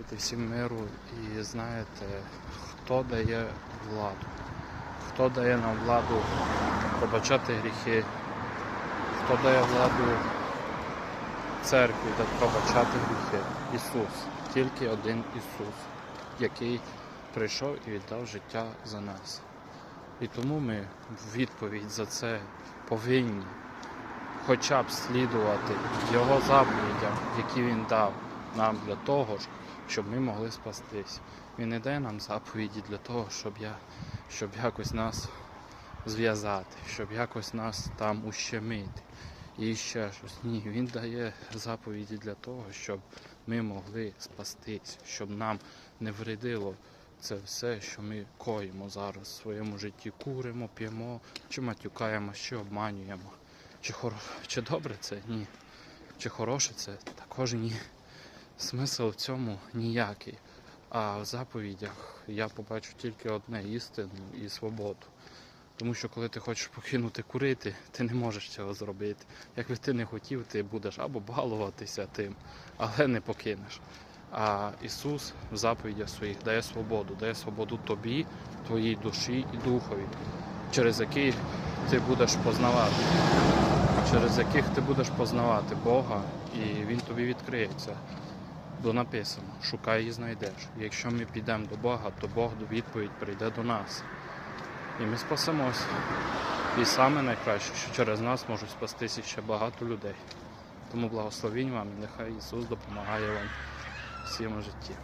Бажати всім миру і знаєте, хто дає владу? Хто дає нам владу пробачати гріхи? Хто дає владу церкві пробачати гріхи? Ісус. Тільки один Ісус, який прийшов і віддав життя за нас. І тому ми в відповідь за це повинні хоча б слідувати Його заповідям, які Він дав нам для того, щоб ми могли спастись. Він не дає нам заповіді для того, щоб, я, щоб якось нас зв'язати, щоб якось нас там ущемити і ще щось. Ні, він дає заповіді для того, щоб ми могли спастись, щоб нам не вредило це все, що ми коїмо зараз в своєму житті. Куримо, п'ємо, чи матюкаємо, чи обманюємо. Чи, хор... чи добре це? Ні. Чи хороше це? Також ні. Смисл в цьому ніякий. А в заповідях я побачу тільки одне істину і свободу. Тому що коли ти хочеш покинути курити, ти не можеш цього зробити. Якби ти не хотів, ти будеш або балуватися тим, але не покинеш. А Ісус в заповідях своїх дає свободу, дає свободу тобі, твоїй душі і духові, через який ти будеш познавати, через яких ти будеш познавати Бога, і Він тобі відкриється. Бо написано, шукай і знайдеш. Якщо ми підемо до Бога, то Бог до відповідь прийде до нас. І ми спасемося. І саме найкраще, що через нас можуть спастися ще багато людей. Тому благословінь вам, і нехай Ісус допомагає вам в своєму житті.